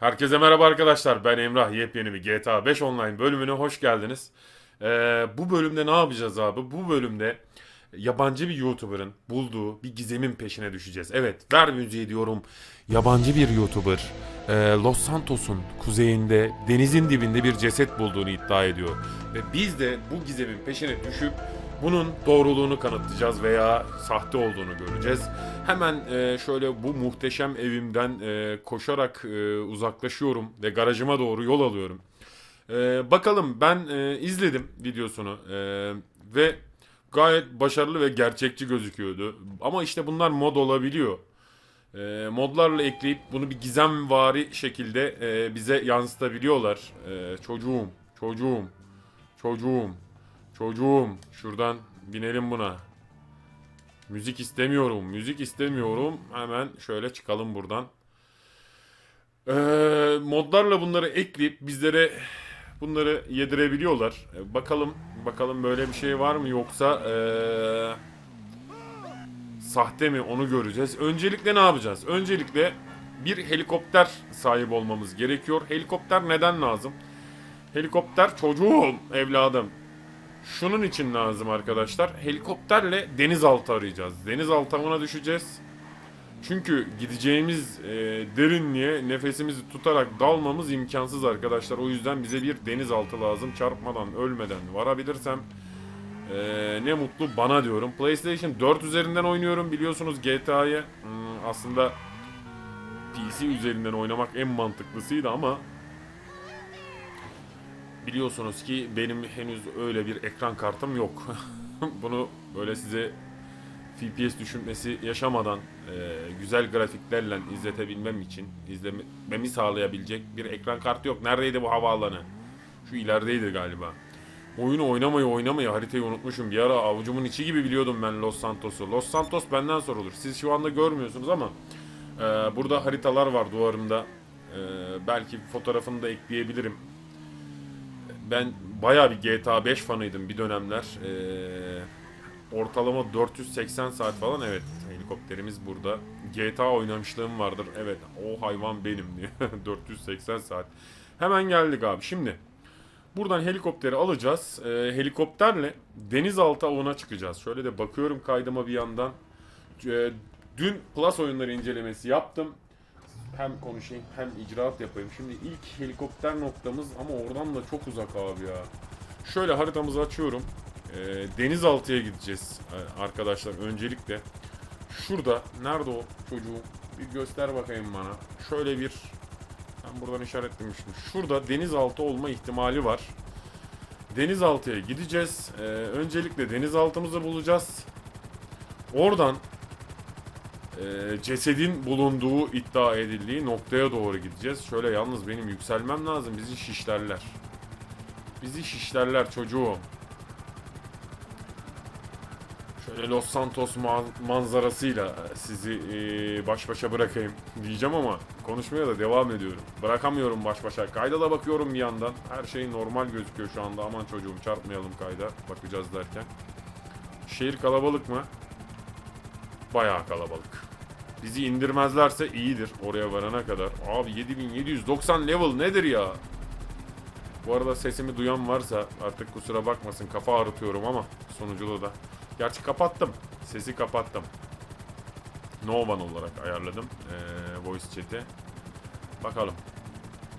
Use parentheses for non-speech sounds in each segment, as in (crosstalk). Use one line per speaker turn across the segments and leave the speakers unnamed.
Herkese merhaba arkadaşlar. Ben Emrah. Yepyeni bir GTA 5 Online bölümüne hoş geldiniz. Ee, bu bölümde ne yapacağız abi? Bu bölümde yabancı bir YouTuber'ın bulduğu bir gizemin peşine düşeceğiz. Evet, ver müziği diyorum. Yabancı bir YouTuber e, Los Santos'un kuzeyinde denizin dibinde bir ceset bulduğunu iddia ediyor. Ve biz de bu gizemin peşine düşüp bunun doğruluğunu kanıtlayacağız veya sahte olduğunu göreceğiz. Hemen e, şöyle bu muhteşem evimden e, koşarak e, uzaklaşıyorum ve garajıma doğru yol alıyorum. Bakalım ben izledim videosunu ve gayet başarılı ve gerçekçi gözüküyordu. Ama işte bunlar mod olabiliyor. Modlarla ekleyip bunu bir gizemvari şekilde bize yansıtabiliyorlar. Çocuğum, çocuğum, çocuğum, çocuğum. Şuradan binelim buna. Müzik istemiyorum, müzik istemiyorum. Hemen şöyle çıkalım buradan. Ee, modlarla bunları ekleyip bizlere bunları yedirebiliyorlar. Ee, bakalım, bakalım böyle bir şey var mı yoksa ee, sahte mi onu göreceğiz. Öncelikle ne yapacağız? Öncelikle bir helikopter sahibi olmamız gerekiyor. Helikopter neden lazım? Helikopter çocuğum, evladım. Şunun için lazım arkadaşlar. Helikopterle denizaltı arayacağız. Denizaltı avına düşeceğiz. Çünkü gideceğimiz e, derinliğe nefesimizi tutarak dalmamız imkansız arkadaşlar. O yüzden bize bir denizaltı lazım. Çarpmadan, ölmeden varabilirsem e, ne mutlu bana diyorum. PlayStation 4 üzerinden oynuyorum biliyorsunuz GTA'yı. Hmm, aslında PC üzerinden oynamak en mantıklısıydı ama biliyorsunuz ki benim henüz öyle bir ekran kartım yok. (laughs) Bunu böyle size FPS düşünmesi yaşamadan e, güzel grafiklerle izletebilmem için izlememi sağlayabilecek bir ekran kartı yok. Neredeydi bu havaalanı? Şu ilerideydi galiba. Oyunu oynamayı oynamayı haritayı unutmuşum. Bir ara avucumun içi gibi biliyordum ben Los Santos'u. Los Santos benden sorulur. Siz şu anda görmüyorsunuz ama e, burada haritalar var duvarımda. E, belki fotoğrafını da ekleyebilirim ben bayağı bir GTA 5 fanıydım bir dönemler. Ee, ortalama 480 saat falan evet helikopterimiz burada. GTA oynamışlığım vardır. Evet o hayvan benim diye. (laughs) 480 saat. Hemen geldik abi. Şimdi buradan helikopteri alacağız. Ee, helikopterle denizaltı avına çıkacağız. Şöyle de bakıyorum kaydıma bir yandan. Ee, dün Plus oyunları incelemesi yaptım hem konuşayım hem icraat yapayım. Şimdi ilk helikopter noktamız ama oradan da çok uzak abi ya. Şöyle haritamızı açıyorum. Ee, denizaltıya gideceğiz ee, arkadaşlar öncelikle. Şurada nerede o çocuğum? Bir göster bakayım bana. Şöyle bir ben buradan işaretlemiştim. Şurada denizaltı olma ihtimali var. Denizaltıya gideceğiz. Ee, öncelikle denizaltımızı bulacağız. Oradan e, cesedin bulunduğu iddia edildiği noktaya doğru gideceğiz. Şöyle yalnız benim yükselmem lazım. Bizi şişlerler. Bizi şişlerler çocuğum. Şöyle Los Santos ma- manzarasıyla sizi e, baş başa bırakayım diyeceğim ama konuşmaya da devam ediyorum. Bırakamıyorum baş başa. Kayda da bakıyorum bir yandan. Her şey normal gözüküyor şu anda. Aman çocuğum çarpmayalım kayda. Bakacağız derken. Şehir kalabalık mı? Bayağı kalabalık. Bizi indirmezlerse iyidir oraya varana kadar. Abi 7790 level nedir ya? Bu arada sesimi duyan varsa artık kusura bakmasın kafa ağrıtıyorum ama sonucunda da. Gerçi kapattım. Sesi kapattım. No one olarak ayarladım ee, voice chat'i. Bakalım.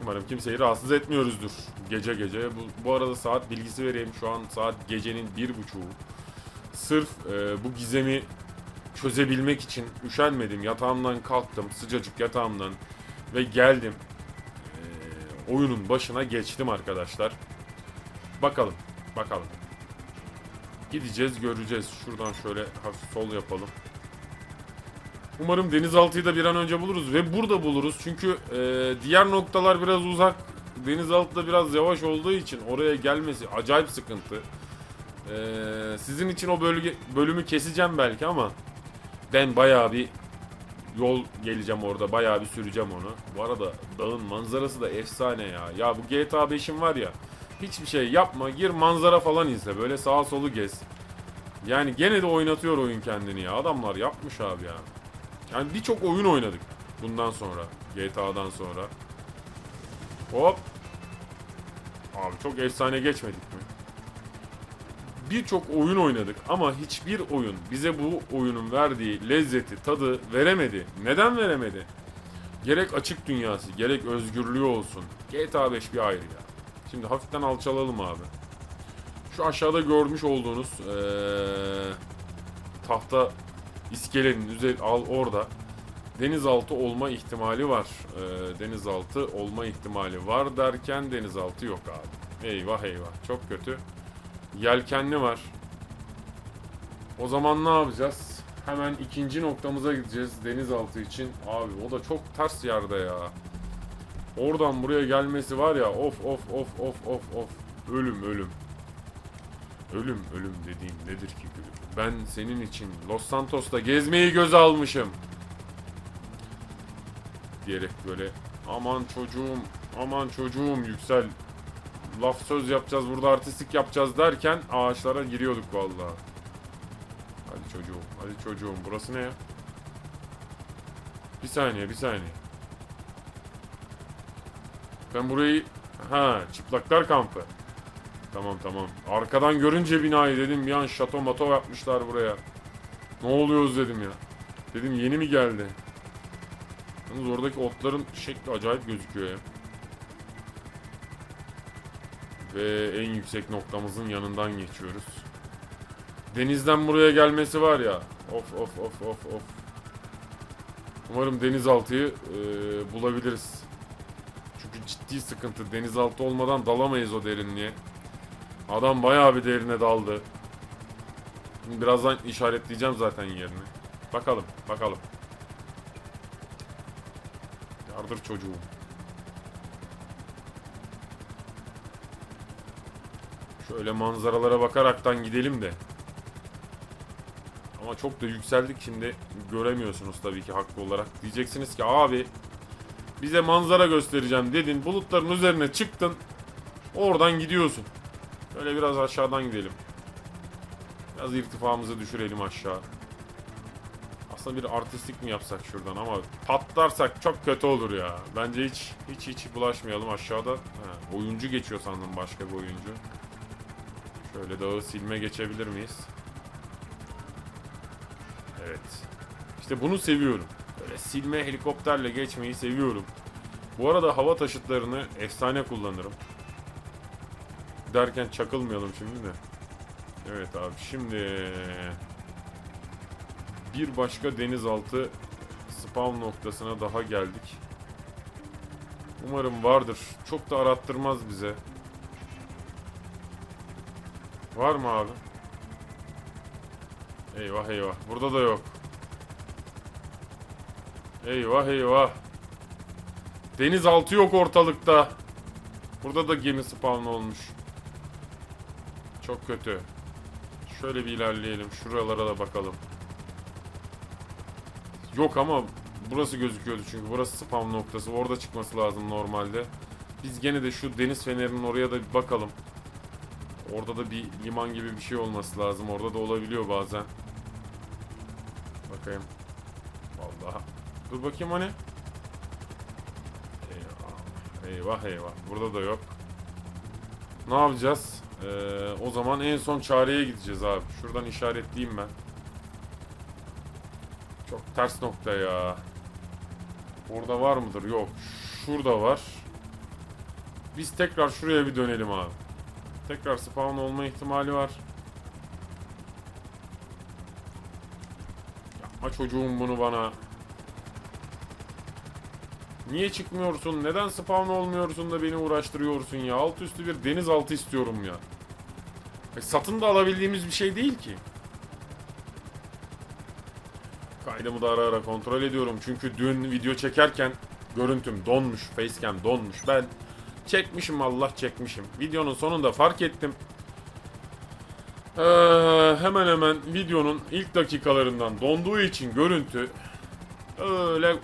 Umarım kimseyi rahatsız etmiyoruzdur. Gece gece. Bu, bu arada saat bilgisi vereyim. Şu an saat gecenin bir buçuğu. Sırf e, bu gizemi çözebilmek için üşenmedim. Yatağımdan kalktım. Sıcacık yatağımdan. Ve geldim. Ee, oyunun başına geçtim arkadaşlar. Bakalım. Bakalım. Gideceğiz göreceğiz. Şuradan şöyle hafif sol yapalım. Umarım denizaltıyı da bir an önce buluruz. Ve burada buluruz. Çünkü e, diğer noktalar biraz uzak. Denizaltı da biraz yavaş olduğu için oraya gelmesi acayip sıkıntı. Ee, sizin için o bölge bölümü keseceğim belki ama ben bayağı bir yol geleceğim orada. Bayağı bir süreceğim onu. Bu arada dağın manzarası da efsane ya. Ya bu GTA 5'in var ya hiçbir şey yapma. Gir manzara falan izle. Böyle sağa solu gez. Yani gene de oynatıyor oyun kendini ya. Adamlar yapmış abi ya. Yani birçok oyun oynadık bundan sonra. GTA'dan sonra. Hop. Abi çok efsane geçmedik mi? Birçok oyun oynadık ama hiçbir oyun bize bu oyunun verdiği lezzeti, tadı veremedi. Neden veremedi? Gerek açık dünyası, gerek özgürlüğü olsun. GTA 5 bir ayrı ya. Şimdi hafiften alçalalım abi. Şu aşağıda görmüş olduğunuz eee, tahta iskelenin üzeri al orada denizaltı olma ihtimali var. Eee, denizaltı olma ihtimali var derken denizaltı yok abi. Eyvah eyvah çok kötü. Yelkenli var. O zaman ne yapacağız? Hemen ikinci noktamıza gideceğiz denizaltı için. Abi o da çok ters yerde ya. Oradan buraya gelmesi var ya of of of of of of. Ölüm ölüm. Ölüm ölüm dediğin nedir ki gülüm? Ben senin için Los Santos'ta gezmeyi göze almışım. Diyerek böyle aman çocuğum aman çocuğum yüksel. Laf söz yapacağız burada artistik yapacağız derken ağaçlara giriyorduk vallahi. Hadi çocuğum hadi çocuğum burası ne ya? Bir saniye bir saniye. Ben burayı... Ha çıplaklar kampı. Tamam tamam. Arkadan görünce binayı dedim bir an şato mato yapmışlar buraya. Ne oluyoruz dedim ya. Dedim yeni mi geldi? Yalnız oradaki otların şekli acayip gözüküyor ya. Ve en yüksek noktamızın yanından geçiyoruz. Denizden buraya gelmesi var ya. Of of of of of. Umarım denizaltıyı e, bulabiliriz. Çünkü ciddi sıkıntı. Denizaltı olmadan dalamayız o derinliğe. Adam bayağı bir derine daldı. Birazdan işaretleyeceğim zaten yerini. Bakalım, bakalım. Yardır çocuğum. Şöyle manzaralara bakaraktan gidelim de. Ama çok da yükseldik şimdi göremiyorsunuz tabii ki haklı olarak. Diyeceksiniz ki abi bize manzara göstereceğim dedin. Bulutların üzerine çıktın. Oradan gidiyorsun. Böyle biraz aşağıdan gidelim. Biraz irtifamızı düşürelim aşağı. Aslında bir artistik mi yapsak şuradan ama patlarsak çok kötü olur ya. Bence hiç hiç hiç bulaşmayalım aşağıda. Ha, oyuncu geçiyor sandım başka bir oyuncu. Şöyle dağı silme geçebilir miyiz? Evet. İşte bunu seviyorum. Böyle silme helikopterle geçmeyi seviyorum. Bu arada hava taşıtlarını efsane kullanırım. Derken çakılmayalım şimdi de. Evet abi şimdi bir başka denizaltı spawn noktasına daha geldik. Umarım vardır. Çok da arattırmaz bize. Var mı abi? Eyvah eyvah. Burada da yok. Eyvah eyvah. Denizaltı yok ortalıkta. Burada da gemi spawn olmuş. Çok kötü. Şöyle bir ilerleyelim. Şuralara da bakalım. Yok ama burası gözüküyordu çünkü. Burası spawn noktası. Orada çıkması lazım normalde. Biz gene de şu deniz fenerinin oraya da bir bakalım. Orada da bir liman gibi bir şey olması lazım. Orada da olabiliyor bazen. Bakayım. Vallahi. Dur bakayım hani. Eyvah. Eyvah eyvah. Burada da yok. Ne yapacağız? Ee, o zaman en son çareye gideceğiz abi. Şuradan işaretleyeyim ben. Çok ters nokta ya. Orada var mıdır? Yok. Şurada var. Biz tekrar şuraya bir dönelim abi. Tekrar spawn olma ihtimali var. Yapma çocuğum bunu bana. Niye çıkmıyorsun? Neden spawn olmuyorsun da beni uğraştırıyorsun ya? Alt üstü bir denizaltı istiyorum ya. Satın da alabildiğimiz bir şey değil ki. Kaydımı da ara ara kontrol ediyorum. Çünkü dün video çekerken görüntüm donmuş. Facecam donmuş. Ben çekmişim Allah çekmişim. Videonun sonunda fark ettim. Ee, hemen hemen videonun ilk dakikalarından donduğu için görüntü öyle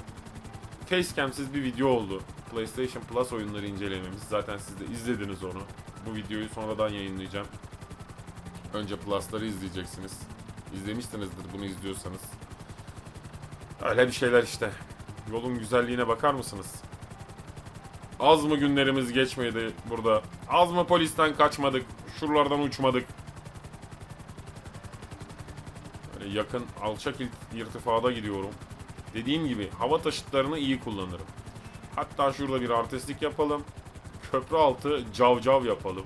facecam'siz bir video oldu. PlayStation Plus oyunları incelememiz. Zaten siz de izlediniz onu. Bu videoyu sonradan yayınlayacağım. Önce Plus'ları izleyeceksiniz. İzlemişsinizdir bunu izliyorsanız. Öyle bir şeyler işte. Yolun güzelliğine bakar mısınız? Az mı günlerimiz geçmedi burada? Az mı polisten kaçmadık? Şuralardan uçmadık? Böyle yakın alçak irtifada gidiyorum. Dediğim gibi hava taşıtlarını iyi kullanırım. Hatta şurada bir artistlik yapalım. Köprü altı cavcav yapalım.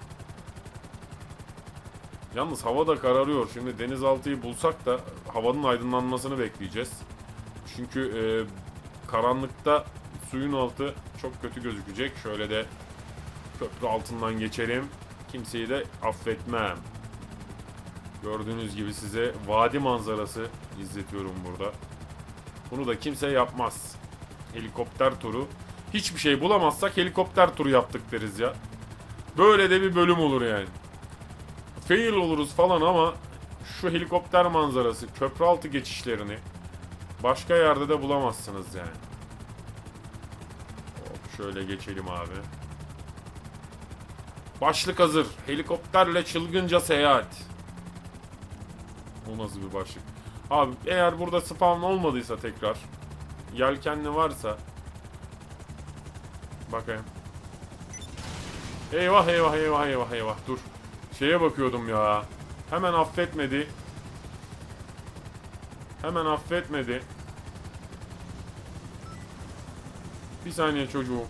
Yalnız hava da kararıyor. Şimdi denizaltıyı bulsak da havanın aydınlanmasını bekleyeceğiz. Çünkü e, karanlıkta suyun altı çok kötü gözükecek. Şöyle de köprü altından geçelim. Kimseyi de affetmem. Gördüğünüz gibi size vadi manzarası izletiyorum burada. Bunu da kimse yapmaz. Helikopter turu. Hiçbir şey bulamazsak helikopter turu yaptık deriz ya. Böyle de bir bölüm olur yani. Fail oluruz falan ama şu helikopter manzarası, köprü altı geçişlerini başka yerde de bulamazsınız yani. Şöyle geçelim abi. Başlık hazır. Helikopterle çılgınca seyahat. O nasıl bir başlık? Abi eğer burada spawn olmadıysa tekrar yelkenli varsa bakayım. Eyvah eyvah eyvah eyvah eyvah dur. Şeye bakıyordum ya. Hemen affetmedi. Hemen affetmedi. Bir saniye çocuğum.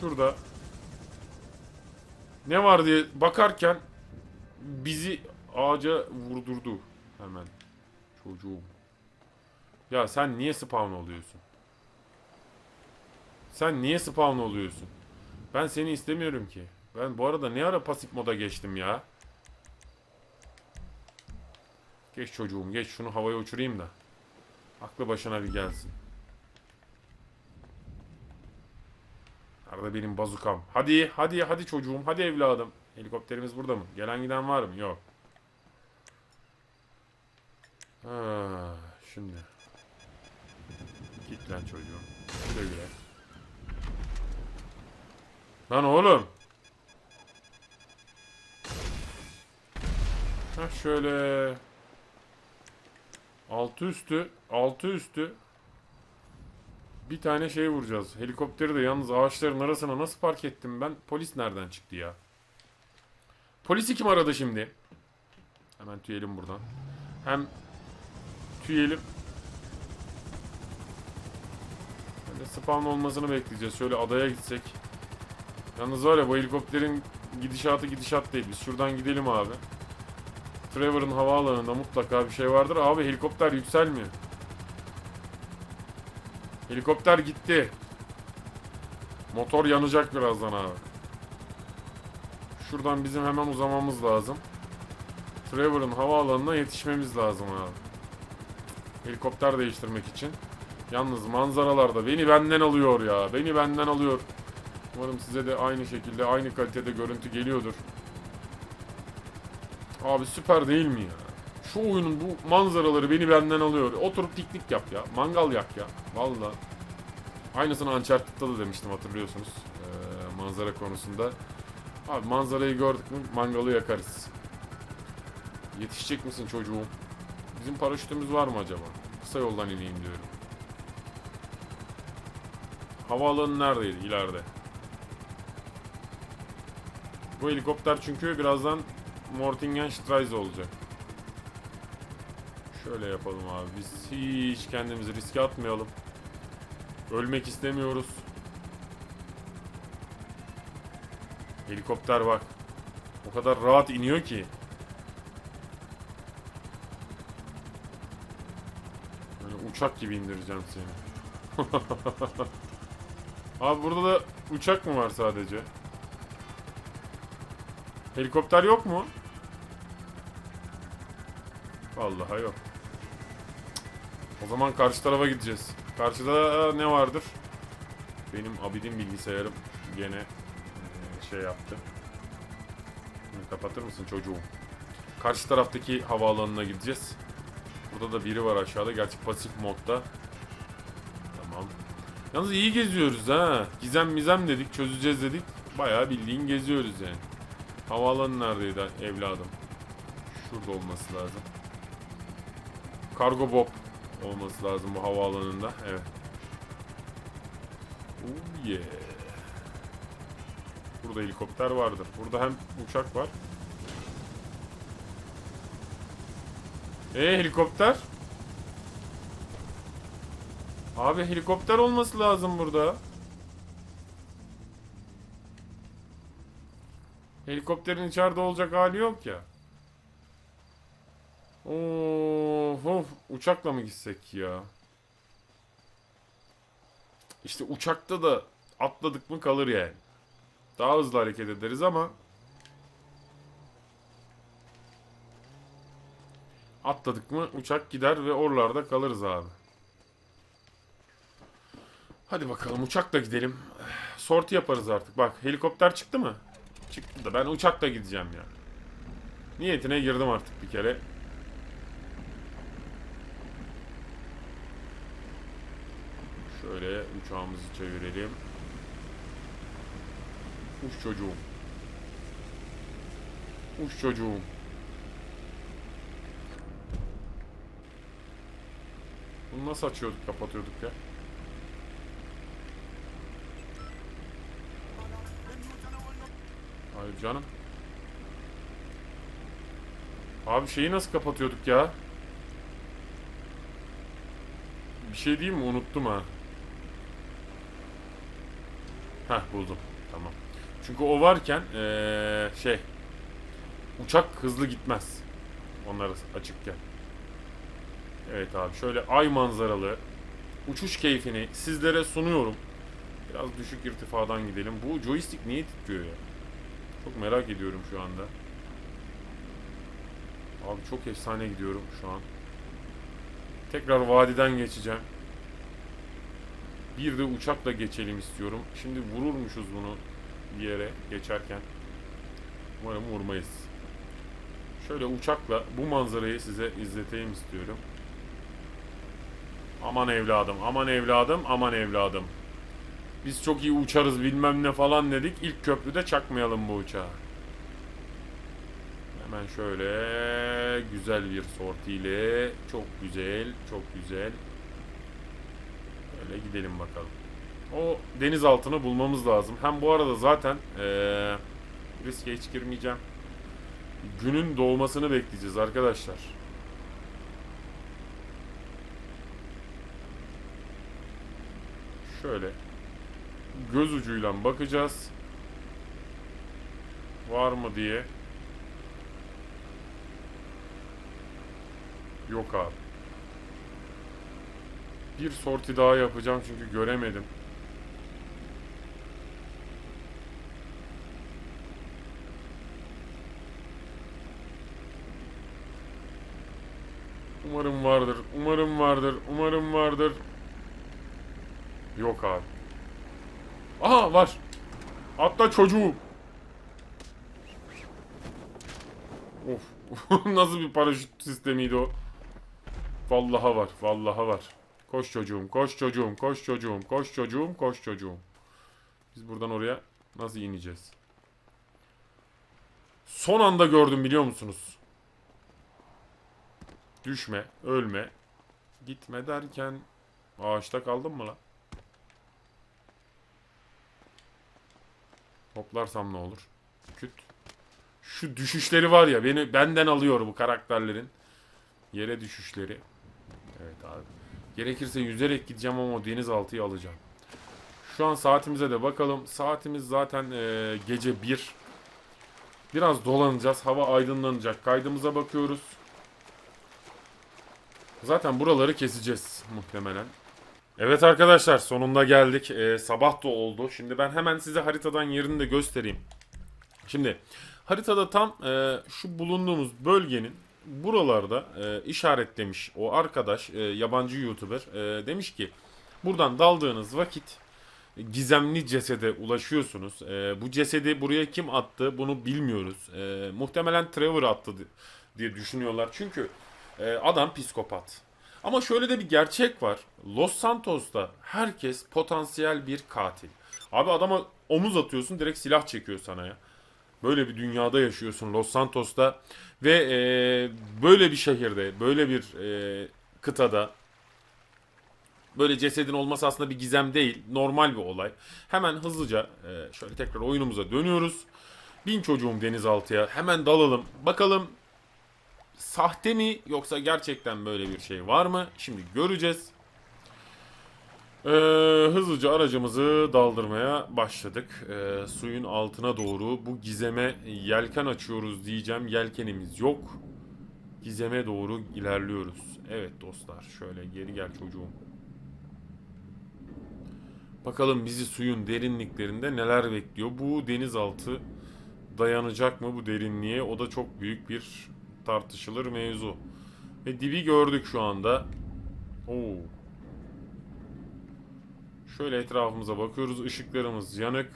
Şurada ne var diye bakarken bizi ağaca vurdurdu hemen çocuğum. Ya sen niye spawn oluyorsun? Sen niye spawn oluyorsun? Ben seni istemiyorum ki. Ben bu arada ne ara pasif moda geçtim ya? Geç çocuğum geç şunu havaya uçurayım da. Aklı başına bir gelsin. Nerede benim bazukam? Hadi hadi hadi çocuğum hadi evladım. Helikopterimiz burada mı? Gelen giden var mı? Yok. Ha, şimdi. Git lan çocuğum. Güle güle. Lan oğlum. Ha şöyle. Altı üstü, altı üstü. Bir tane şey vuracağız. Helikopteri de yalnız ağaçların arasına nasıl park ettim ben? Polis nereden çıktı ya? Polisi kim aradı şimdi? Hemen tüyelim buradan. Hem tüyelim. De spawn olmasını bekleyeceğiz. Şöyle adaya gitsek. Yalnız var ya bu helikopterin gidişatı gidişat değil. Biz şuradan gidelim abi. Trevor'ın havaalanında mutlaka bir şey vardır. Abi helikopter yükselmiyor. Helikopter gitti. Motor yanacak birazdan abi. Şuradan bizim hemen uzamamız lazım. Trevor'ın havaalanına yetişmemiz lazım abi. Helikopter değiştirmek için. Yalnız manzaralarda beni benden alıyor ya. Beni benden alıyor. Umarım size de aynı şekilde, aynı kalitede görüntü geliyordur. Abi süper değil mi ya? Şu oyunun bu manzaraları beni benden alıyor. Oturup piknik yap ya. Mangal yak ya. Valla. Aynısını Uncharted'da da demiştim hatırlıyorsunuz. Ee, manzara konusunda. Abi manzarayı gördük mü mangalı yakarız. Yetişecek misin çocuğum? Bizim paraşütümüz var mı acaba? Kısa yoldan ineyim diyorum. Havaalanı neredeydi? İleride. Bu helikopter çünkü birazdan Mortingenstreise olacak. Şöyle yapalım abi. Biz hiç kendimizi riske atmayalım. Ölmek istemiyoruz. Helikopter bak. O kadar rahat iniyor ki. Böyle uçak gibi indireceğim seni. (laughs) abi burada da uçak mı var sadece? Helikopter yok mu? Vallahi yok. O zaman karşı tarafa gideceğiz. Karşıda ne vardır? Benim abidin bilgisayarım gene şey yaptı. Kapatır mısın çocuğum? Karşı taraftaki havaalanına gideceğiz. Burada da biri var aşağıda. Gerçi pasif modda. Tamam. Yalnız iyi geziyoruz ha. Gizem mizem dedik, çözeceğiz dedik. Bayağı bildiğin geziyoruz yani. Havaalanı neredeydi evladım? Şurada olması lazım. Kargo Bob olması lazım bu havaalanında. Evet. Oh yeah. Burada helikopter vardır. Burada hem uçak var. E helikopter? Abi helikopter olması lazım burada. Helikopterin içeride olacak hali yok ya. Of of uçakla mı gitsek ya? İşte uçakta da atladık mı kalır yani. Daha hızlı hareket ederiz ama atladık mı uçak gider ve oralarda kalırız abi. Hadi bakalım uçakla gidelim. Sorti yaparız artık. Bak helikopter çıktı mı? Çıktı da ben uçakla gideceğim ya. Niyetine girdim artık bir kere. Şöyle uçağımızı çevirelim. Uç çocuğum. Uç çocuğum. Bunu nasıl açıyorduk, kapatıyorduk ya? Hayır canım. Abi şeyi nasıl kapatıyorduk ya? Bir şey diyeyim mi? Unuttum ha. Heh buldum. Tamam. Çünkü o varken eee, şey uçak hızlı gitmez. Onlar açıkken. Evet abi şöyle ay manzaralı uçuş keyfini sizlere sunuyorum. Biraz düşük irtifadan gidelim. Bu joystick niye titriyor ya? Çok merak ediyorum şu anda. Abi çok efsane gidiyorum şu an. Tekrar vadiden geçeceğim. Bir de uçakla geçelim istiyorum. Şimdi vururmuşuz bunu bir yere geçerken. Umarım vurmayız. Şöyle uçakla bu manzarayı size izleteyim istiyorum. Aman evladım, aman evladım, aman evladım. Biz çok iyi uçarız bilmem ne falan dedik. İlk köprüde çakmayalım bu uçağı. Hemen şöyle güzel bir sortiyle çok güzel, çok güzel. Böyle gidelim bakalım. O deniz altını bulmamız lazım. Hem bu arada zaten eee riske hiç girmeyeceğim. Günün doğmasını bekleyeceğiz arkadaşlar. Şöyle göz ucuyla bakacağız. Var mı diye. Yok abi. Bir sorti daha yapacağım çünkü göremedim. Umarım vardır. Umarım vardır. Umarım vardır. Yok abi. Aha var. Atla çocuğum. Of. (laughs) Nasıl bir paraşüt sistemiydi o? Vallaha var. Vallaha var. Koş çocuğum, koş çocuğum, koş çocuğum, koş çocuğum, koş çocuğum. Biz buradan oraya nasıl ineceğiz? Son anda gördüm biliyor musunuz? Düşme, ölme, gitme derken ağaçta kaldın mı lan? Toplarsam ne olur? Küt. Şu düşüşleri var ya beni benden alıyor bu karakterlerin. Yere düşüşleri. Evet abi. Gerekirse yüzerek gideceğim ama denizaltıyı alacağım. Şu an saatimize de bakalım. Saatimiz zaten e, gece 1. Biraz dolanacağız. Hava aydınlanacak. Kaydımıza bakıyoruz. Zaten buraları keseceğiz muhtemelen. Evet arkadaşlar sonunda geldik. Ee, sabah da oldu. Şimdi ben hemen size haritadan yerini de göstereyim. Şimdi haritada tam e, şu bulunduğumuz bölgenin buralarda e, işaretlemiş o arkadaş e, yabancı youtuber e, demiş ki buradan daldığınız vakit gizemli cesede ulaşıyorsunuz. E, bu cesedi buraya kim attı bunu bilmiyoruz. E, muhtemelen Trevor attı di- diye düşünüyorlar. Çünkü e, adam psikopat. Ama şöyle de bir gerçek var. Los Santos'ta herkes potansiyel bir katil. Abi adama omuz atıyorsun direkt silah çekiyor sana ya. Böyle bir dünyada yaşıyorsun Los Santos'ta ve e, böyle bir şehirde, böyle bir e, kıtada Böyle cesedin olması aslında bir gizem değil. Normal bir olay. Hemen hızlıca e, şöyle tekrar oyunumuza dönüyoruz. Bin çocuğum denizaltıya. Hemen dalalım. Bakalım sahte mi yoksa gerçekten böyle bir şey var mı? Şimdi göreceğiz. Ee, hızlıca aracımızı daldırmaya başladık. Ee, suyun altına doğru bu gizeme yelken açıyoruz diyeceğim. Yelkenimiz yok. Gizeme doğru ilerliyoruz. Evet dostlar şöyle geri gel çocuğum. Bakalım bizi suyun derinliklerinde neler bekliyor. Bu denizaltı dayanacak mı bu derinliğe? O da çok büyük bir tartışılır mevzu. Ve dibi gördük şu anda. Oo. Şöyle etrafımıza bakıyoruz. Işıklarımız yanık.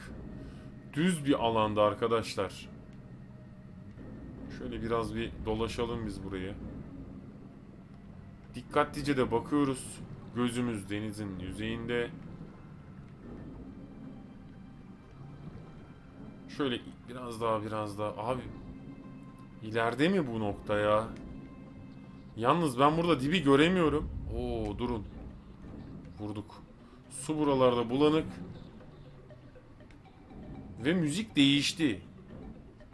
Düz bir alanda arkadaşlar. Şöyle biraz bir dolaşalım biz burayı. Dikkatlice de bakıyoruz. Gözümüz denizin yüzeyinde. Şöyle biraz daha biraz daha. Abi ileride mi bu nokta ya? Yalnız ben burada dibi göremiyorum. Oo durun. Vurduk. Su buralarda bulanık. Ve müzik değişti.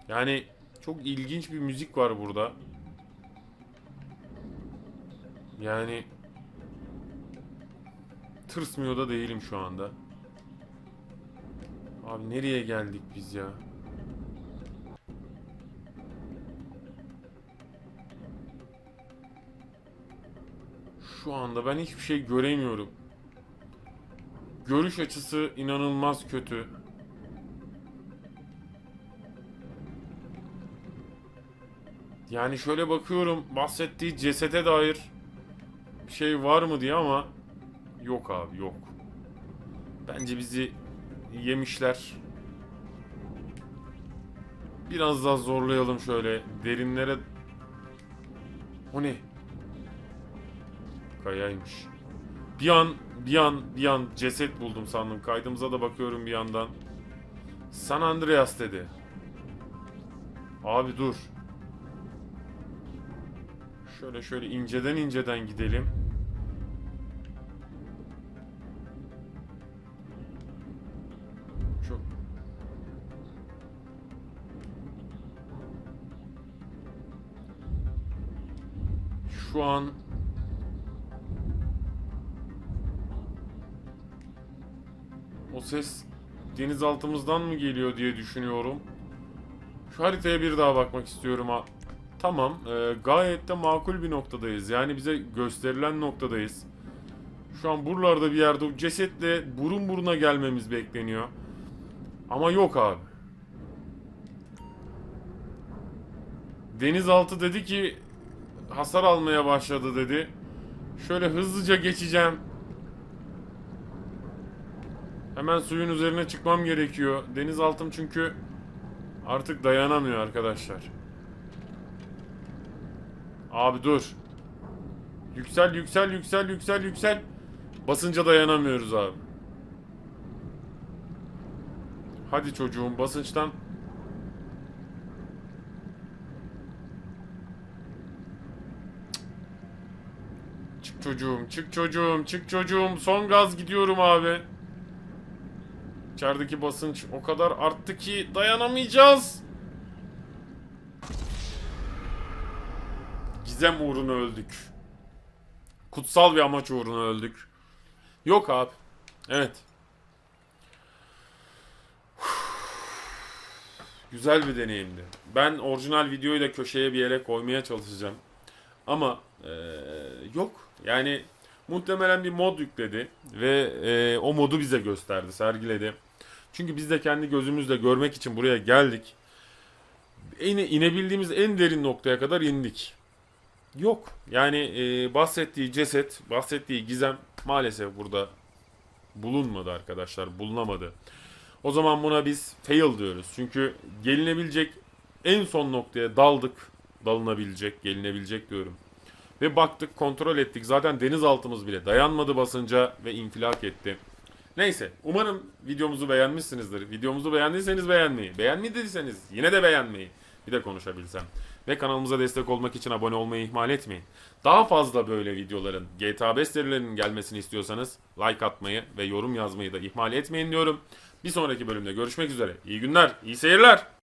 Yani çok ilginç bir müzik var burada. Yani tırsmıyor da değilim şu anda. Abi nereye geldik biz ya? Şu anda ben hiçbir şey göremiyorum. Görüş açısı inanılmaz kötü. Yani şöyle bakıyorum bahsettiği cesete dair bir şey var mı diye ama yok abi yok. Bence bizi yemişler. Biraz daha zorlayalım şöyle derinlere. O ne? Kayaymış. Bir an bir an bir an ceset buldum sandım. Kaydımıza da bakıyorum bir yandan. San Andreas dedi. Abi dur. Şöyle şöyle inceden inceden gidelim. Çok Şu an ses denizaltımızdan mı geliyor diye düşünüyorum. Şu haritaya bir daha bakmak istiyorum. Tamam, e, gayet de makul bir noktadayız. Yani bize gösterilen noktadayız. Şu an buralarda bir yerde cesetle burun buruna gelmemiz bekleniyor. Ama yok abi. Denizaltı dedi ki hasar almaya başladı dedi. Şöyle hızlıca geçeceğim. Hemen suyun üzerine çıkmam gerekiyor. Denizaltım çünkü artık dayanamıyor arkadaşlar. Abi dur. Yüksel yüksel yüksel yüksel yüksel. Basınca dayanamıyoruz abi. Hadi çocuğum basınçtan. Çık çocuğum, çık çocuğum, çık çocuğum. Son gaz gidiyorum abi. İçerideki basınç o kadar arttı ki dayanamayacağız. Gizem uğruna öldük. Kutsal bir amaç uğruna öldük. Yok abi. Evet. Güzel bir deneyimdi. Ben orijinal videoyu da köşeye bir yere koymaya çalışacağım. Ama eee, yok. Yani muhtemelen bir mod yükledi ve eee, o modu bize gösterdi, sergiledi. Çünkü biz de kendi gözümüzle görmek için buraya geldik. İne, inebildiğimiz en derin noktaya kadar indik. Yok. Yani eee, bahsettiği ceset, bahsettiği gizem maalesef burada bulunmadı arkadaşlar. Bulunamadı. O zaman buna biz fail diyoruz. Çünkü gelinebilecek en son noktaya daldık. Dalınabilecek, gelinebilecek diyorum. Ve baktık, kontrol ettik. Zaten denizaltımız bile dayanmadı basınca ve infilak etti. Neyse, umarım videomuzu beğenmişsinizdir. Videomuzu beğendiyseniz beğenmeyi, beğenmediyseniz yine de beğenmeyi Bir de konuşabilsem. Ve kanalımıza destek olmak için abone olmayı ihmal etmeyin. Daha fazla böyle videoların, GTA 5 serilerinin gelmesini istiyorsanız like atmayı ve yorum yazmayı da ihmal etmeyin diyorum. Bir sonraki bölümde görüşmek üzere. İyi günler, iyi seyirler.